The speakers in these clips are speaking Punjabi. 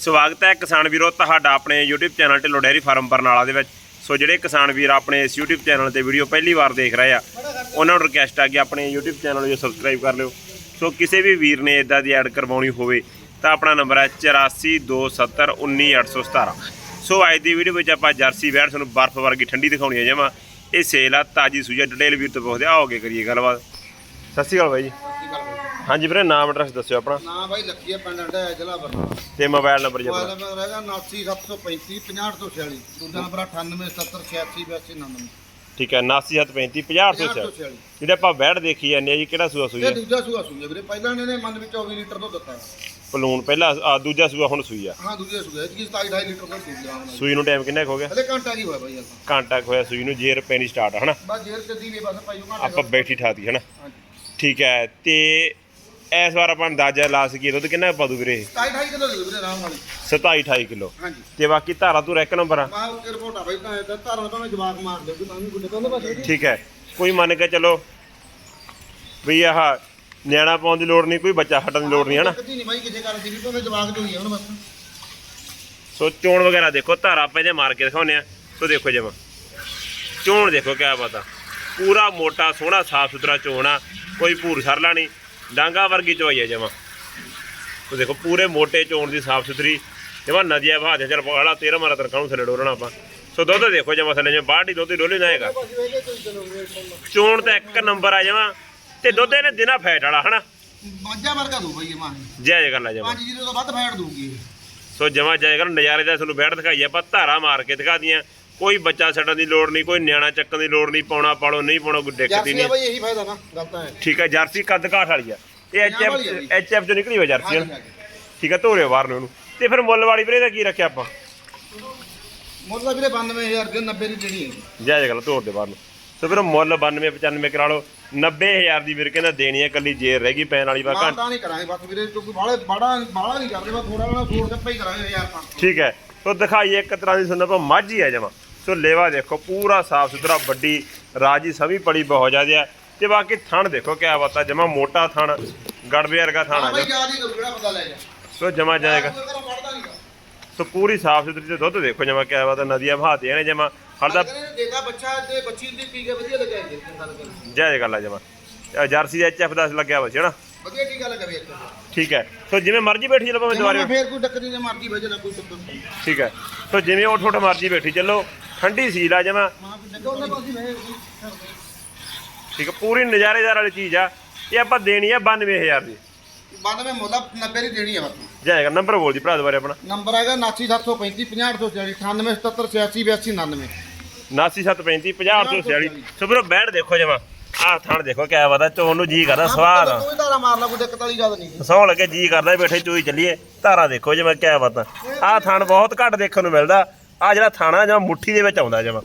ਸਵਾਗਤ ਹੈ ਕਿਸਾਨ ਵੀਰੋ ਤੁਹਾਡਾ ਆਪਣੇ YouTube channel Dhillon dairy farm Barnala ਦੇ ਵਿੱਚ। ਸੋ ਜਿਹੜੇ ਕਿਸਾਨ ਵੀਰ ਆਪਣੇ ਇਸ YouTube ਚੈਨਲ ਤੇ ਵੀਡੀਓ ਪਹਿਲੀ ਵਾਰ ਦੇਖ ਰਹੇ ਆ, ਉਹਨਾਂ ਨੂੰ ਰਿਕਵੈਸਟ ਆ ਕਿ ਆਪਣੇ YouTube ਚੈਨਲ ਨੂੰ ਸਬਸਕ੍ਰਾਈਬ ਕਰ ਲਿਓ। ਸੋ ਕਿਸੇ ਵੀ ਵੀਰ ਨੇ ਇਦਾਂ ਦੀ ਐਡ ਕਰਵਾਉਣੀ ਹੋਵੇ ਤਾਂ ਆਪਣਾ ਨੰਬਰ ਹੈ 8427191817 ਸੋ ਅੱਜ ਦੀ ਵੀਡੀਓ ਵਿੱਚ ਆਪਾਂ ਜਰਸੀ ਵੈੜ ਤੁਹਾਨੂੰ ਬਰਫ਼ ਵਰਗੀ ਠੰਡੀ ਦਿਖਾਉਣੀ ਹੈ ਜਮਾ। ਇਹ ਸੇਲ ਆ ਤਾਜੀ ਸੂਈ ਆ ਡਿਟੇਲ ਵੀਰ ਤੋਂ ਪੁੱਛਦੇ ਆਓਗੇ ਕਰੀਏ ਗੱਲਬਾਤ। ਸਤਿ ਸ਼੍ਰੀ ਅਕਾਲ ਬਾਈ ਜੀ। ਹਾਂਜੀ ਵੀਰੇ ਨਾਮ ਐਡਰੈਸ ਦੱਸਿਓ ਆਪਣਾ। ਨਾ ਬਾਈ ਲੱਖੀਆ ਪਿੰਡ ਅੰਡਾ ਹੈ ਜ਼ਿਲ੍ਹਾ ਬਰਨਾਲਾ। ਤੇ ਮੋਬਾਈਲ ਨੰਬਰ ਜੀ ਆਪਣਾ। ਮੋਬਾਈਲ ਨੰਬਰ ਹੈਗਾ 79735 60846 ਦੂਜਾ ਨੰਬਰ 9870868299 ਠੀਕ ਹੈ 89735 50846 60846 ਜਿਹੜੇ ਆਪਾਂ ਬੈੜ ਦੇਖੀ ਜਾਂਦੇ ਆ ਜੀ ਕਿਹੜਾ ਸੂਆ ਸੂਈ ਇਹ ਦੂਜਾ ਸੂਆ ਸੂਆ ਵੀਰੇ ਪਹਿਲਾਂ ਇਹਨੇ ਮਨ ਵਿੱਚ 24 ਲੀਟਰ ਦੁੱਧ ਦਿੱਤਾ ਪਲੂਣ ਪਹਿਲਾ ਆ, ਦੂਜਾ ਸੂਆ ਹੁਣ ਸੂਈ ਆ। ਹਾਂ ਦੂਜੇ ਸੂਆ ਇਹ 27 28 ਲੀਟਰ ਸੂਆ ਆਉਣਾ ਸੂਈ ਨੂੰ ਟਾਈਮ ਕਿੰਨਾ ਕੁ ਹੋ ਗਿਆ? ਹਲੇ ਘੰਟਾ ਕੀ ਹੋਇਆ ਬਾਈ ਅਸਾਂ ਘੰਟਾ ਕੁ ਹੋਇਆ ਸੂਈ ਨੂੰ ਜੇਰ ਪੈਣੀ ਸਟਾਰਟ ਹਨਾ? ਬਸ ਜੇਰ ਤੇ ਦੀ ਵੀ ਬਸ ਭਾਈ ਘੰਟਾ ਆਪਾਂ ਬੈਠੀ ਠਾਤੀ ਹਨਾ? ਹਾਂਜੀ। ਠੀਕ ਹੈ ਤੇ ਇਸ ਵਾਰ ਆਪਾਂ ਅੰਦਾਜ਼ਾ ਲਾ ਸਕੀਏ ਦੁੱਧ ਕਿੰਨਾ ਪਾ ਦੂ ਵੀਰੇ? 27 28 ਕਿਲੋ ਦੇ ਵੀਰੇ ਆਰਾਮ ਨਾਲ 27 28 ਕਿਲੋ। ਹਾਂਜੀ। ਤੇ ਬਾਕੀ ਧਾਰਾ ਤੂੰ ਇੱਕ ਨੰਬਰ ਆ। ਮਾਂ ਕੇ ਰਿਪੋਰਟ ਆ ਬਾਈ ਤਾਂ ਇਹ ਧਾਰਾਂ ਤੋਂ ਮੈਂ ਜਵਾਕ ਮਾਰ ਲਿਓ ਤਾਂ ਵੀ ਗੁੱਡੇ ਤੋਂ ਬਸ ਠੀਕ ਹੈ। ਕੋਈ ਮੰਨ ਕੇ ਚੱਲੋ ਵੀ ਆਹ ਨਿਆਣਾ ਪਾਉਣ ਦੀ ਲੋੜ ਨਹੀਂ ਕੋਈ ਬੱਚਾ ਹਟਣ ਦੀ ਲੋੜ ਨਹੀਂ ਹਨਾ? ਕਦੀ ਨਹੀਂ ਬਾਈ ਕਿਸੇ ਕਾਰਨ ਦੀ ਵੀ ਭਾਵੇਂ ਜਵਾਕ ਹੀ ਆ ਹੁਣ ਬਸ। ਸੋ ਚੋਣ ਵਗੈਰਾ ਦੇਖੋ ਧਾਰਾ ਆਪਾਂ ਇਹਦੇ ਮਾਰ ਕੇ ਦਿਖਾਉਂਦੇ ਆ ਸੋ ਦੇਖੋ ਜਮਾ। ਚੋਣ ਦੇਖੋ ਕਿਆ ਪਤਾ। ਪੂਰਾ ਮੋਟਾ ਸੋਹਣਾ ਸਾਫ਼ ਸੁਥਰਾ ਚੋਣ ਆ ਕੋਈ ਭੂਰ ਸਰਲਾ ਨਹੀਂ। ਡਾਂਗਾ ਵਰਗੀ ਚਵਾਈ ਆ ਜਮਾ। ਸੋ ਦੇਖੋ ਪੂਰੇ ਮੋਟੇ ਚੋਣ ਦੀ ਸਾਫ਼ ਸੁਥਰੀ ਜਮਾ ਨਦੀਆ ਭਾਜਾ ਚਲ ਵਾਲਾ 13 ਮਾਰਾ ਤਰਕਾਂ ਨੂੰ ਥੱਲੇ ਡੋਲਣਾ ਆਪਾਂ। ਸੋ ਦੁੱਧ ਦੇਖੋ ਜਮਾ ਥੱਲੇ ਜਿਵੇਂ ਬਾਹਰ ਦੀ ਦੁੱਧ ਡੋਲੇ ਤੋਂ ਹੀ ਸੁਣ ਚੋਣ ਤਾਂ ਇੱਕ ਨੰਬਰ ਆ ਜਮਾ ਤੇ ਦੁੱਧ ਇਹਨੇ ਦਿਨਾ ਫੈਟ ਵਾਲਾ ਹਨਾ? ਬਾਜਾ ਵਰਗਾ ਦੂ ਬਾਈ ਇਹ ਮਾਂ ਜੈ। ਜੈ ਗੱਲ ਜਮਾ। 5 ਜੀਰੋ ਤੋਂ ਵੱਧ ਫੈਟ ਦੂਗੀ ਸੋ ਜਮਾ ਜੈ ਗੱਲ ਨਜ਼ਾਰੇ ਦਾ ਤੁਹਾਨੂੰ ਬੈਠ ਦਿਖਾਈ ਆਪਾਂ ਧਾਰਾ ਮਾਰ ਕੇ ਦਿਖਾ ਦੀਆਂ ਕੋਈ ਬੱਚਾ ਛੱਡਣ ਦੀ ਲੋੜ ਨਹੀਂ ਕੋਈ ਨਿਆਣਾ ਚੱਕਣ ਦੀ ਲੋੜ ਨਹੀਂ ਪਾਉਣਾ ਪਾਲੋ ਨਹੀਂ ਪਾਉਣਾ ਕੋਈ ਦਿੱਕਤ ਹੀ ਜਰਸੀ ਆ ਨਹੀਂ। ਬਾਈ ਇਹੀ ਫਾਇਦਾ ਨਾ ਗੱਲ ਤਾਂ ਹੈ। ਠੀਕ ਹੈ ਜਰਸੀ ਕੱਦ ਕਾਠ ਵਾਲੀ ਆ। ਇਹ ਐਚ ਵਾਲੀ ਆ ਐਫ ਜੀ। ਐਚ ਐਫ ਚੋਂ ਨਿਕਲੀ ਹੋਈ ਜਰਸੀ ਹਾਂਜੀ। ਠੀਕ ਹੈ ਧੋਰਿਓ ਬਾਹਰ ਨੂੰ ਉਹਨੂੰ ਤੇ ਫਿਰ ਮੁੱਲ ਵਾਲੀ ਵੀਰੇ ਦਾ ਕੀ ਰੱਖਿਆ ਆਪਾਂ? ਮੁੱਲ ਤਾਂ ਵੀਰੇ 92000 ਦੇ 90 ਦੀ ਦੇਣੀ ਹੈ। ਜੈ ਜੈ ਗੱਲ ਧੋਰ ਦੇ ਬਾਹਰ ਨੂੰ। ਸੋ ਫਿਰ ਮੁੱਲ 92 95 ਕਰਾ ਲਓ। 90000 ਦੀ ਵੀਰ ਕਹਿੰਦਾ ਦੇਣੀ ਹੈ ਕੱਲੀ ਜੇਰ ਰਹਿ ਗਈ ਪੈਣ ਵਾਲੀ ਵਾ ਘੰਟ। ਨਹੀਂ ਕਰਾਂਗੇ ਬਸ ਵੀਰੇ ਕਿਉਂਕਿ ਬਾੜਾ ਬਾੜਾ ਨਹੀਂ ਕਰਦੇ ਬਸ ਥੋੜਾ ਸੂਰ ਕੱਪਾ ਹੀ ਕਰਾਂਗੇ ਯਾਰ ਠੀਕ ਹੈ। ਸੋ ਦਿਖਾਈਏ ਇੱਕ ਤਰ੍ਹਾਂ ਦੀ ਸੁਣਨਾ ਪਾ ਮੱਝ ਆ ਜਮਾ ਸੋ ਲੇਵਾ ਦੇਖੋ ਪੂਰਾ ਸਾਫ਼ ਸੁਥਰਾ ਵੱਡੀ ਰਾਜੀ ਸਭੀ ਪੜੀ ਬਹੁਤ ਜ਼ਿਆਦਾ ਹੈ ਤੇ ਬਾਕੀ ਥਣ ਦੇਖੋ ਕਿਆ ਬਾਤ ਜਮਾ ਮੋਟਾ ਥਣ ਗੜਵੇ ਵਰਗਾ ਥਣ ਆ ਕਰੂ ਜਾ ਸੋ ਜਮਾ ਜਾਏਗਾ। ਸੋ ਪੂਰੀ ਸਾਫ਼ ਸੁਥਰੀ ਤੇ ਦੁੱਧ ਦੇਖੋ ਜਮਾ ਕਿਆ ਬਾਤ ਨਦੀਆਂ ਬਹਾਤੇ ਨੇ ਜਮਾ। ਹਰਦਾ ਦੇਖਾ ਬੱਚਾ ਤੇ ਬੱਚੀ ਦੀ ਟੀਕੇ ਵਧੀਆ ਲੱਗਿਆ ਜੀ ਗੱਲ ਕਰ। ਗੱਲ ਆ ਜਮਾ। ਜਰਸੀ ਐਚ ਐਫ 10 ਲੱਗਿਆ ਸੀ ਹਨਾ ਵਧੀਆ ਟੀਕਾ ਲਗਾਵੇ ਇੱਥੇ। ਠੀਕ ਹੈ। ਸੋ ਜਿਵੇਂ ਮਰਜ਼ੀ ਬੈਠੀ ਚੱਲੋ ਭਾਵੇਂ ਦੁਬਾਰੇ। ਫੇਰ ਕੋਈ ਟੱਕਰ ਨਹੀਂ ਮਰਦੀ ਵਜੇ ਨਾ ਕੋਈ ਟੱਕਰ ਠੀਕ ਹੈ। ਸੋ ਜਿਵੇਂ ਉਹ ਠੋਠ ਮਰਜ਼ੀ ਬੈਠੀ ਚੱਲੋ। ਠੰਡੀ ਸੀਲ ਆ ਜਮਾ। ਠੀਕ ਹੈ ਪੂਰੀ ਨਜ਼ਾਰੇਦਾਰ ਵਾਲੀ ਚੀਜ਼ ਆ। ਇਹ ਆਪਾਂ ਦੇਣੀ ਆ 92000 ਦੀ। ਬਾਅਦ ਵਿੱਚ ਮੁੱਲ 90 ਦੀ ਦੇਣੀ ਜਾਏਗਾ ਨੰਬਰ ਬੋਲ ਜੀ ਭਰਾ ਦੁਬਾਰੇ ਆਪਣਾ। ਨੰਬਰ ਹੈਗਾ 98735 50840 9877868699 99735 50846 ਸੋ ਵੀਰੋ ਬੈਠ ਦੇਖੋ ਜਮਾ। ਆਹ ਥਣ ਦੇਖੋ ਕਿਆ ਪਤਾ ਚੋਣ ਨੂੰ ਜੀ ਕਰਦਾ ਸਵਾਦ। ਕੋਈ ਧਾਰਾ ਮਾਰ ਲਾ ਕੋਈ ਦਿੱਕਤ ਵਾਲੀ ਗੱਲ ਨਹੀਂ। ਸੌ ਲੱਗੇ ਜੀ ਕਰਦਾ ਬੈਠੇ ਚੋਈ ਚੱਲੀਏ। ਧਾਰਾ ਦੇਖੋ ਜਿਵੇਂ ਕਿਆ ਪਤਾ। ਆਹ ਥਣ ਬਹੁਤ ਘੱਟ ਦੇਖਣ ਨੂੰ ਮਿਲਦਾ। ਆ ਜਿਹੜਾ ਥਾਣਾ ਜਮਾ ਮੁੱਠੀ ਦੇ ਵਿੱਚ ਆਉਂਦਾ ਜਮਾ।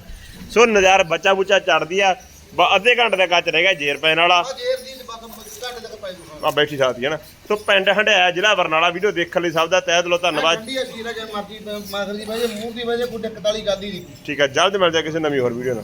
ਸੋ ਨਜ਼ਾਰ ਬੱਚਾ ਬੁੱਚਾ ਚੜਦੀ ਆ। ਬ- ਅੱਧੇ ਘੰਟੇ ਦਾ ਕੱਚ ਰਹਿ ਗਿਆ ਜੇਰ ਪੈਣ ਵਾਲਾ। ਆ ਜੇਰ ਦੀ ਬਸ ਘੱਟ ਤੱਕ ਪੈ ਜੂਗਾ। ਆ ਬੈਠੀ ਸਾਥੀ ਹੈ ਨਾ। ਸੋ ਪਿੰਡ ਹੰਡਿਆ ਜ਼ਿਲ੍ਹਾ ਬਰਨਾਲਾ ਵੀਡੀਓ ਦੇਖਣ ਲਈ ਸਭ ਦਾ ਤਹਿ ਦਿਲੋਂ ਧੰਨਵਾਦ। ਠੰਡੀ ਅਸ਼ੀਰਾ ਜੇ ਮਰਦੀ ਮਾਖਰ ਦੀ ਵਜੇ ਮੂੰਹ ਦੀ ਵਜੇ ਕੋਈ ਦਿੱਕਤ ਵਾਲੀ ਗੱਲ ਹੀ ਨਹੀਂ। ਠੀਕ ਹੈ ਜਲਦ ਮਿਲਦੇ ਹਾਂ ਕਿਸੇ ਨਵੀਂ ਹੋਰ ਵੀਡੀਓ ਨਾਲ।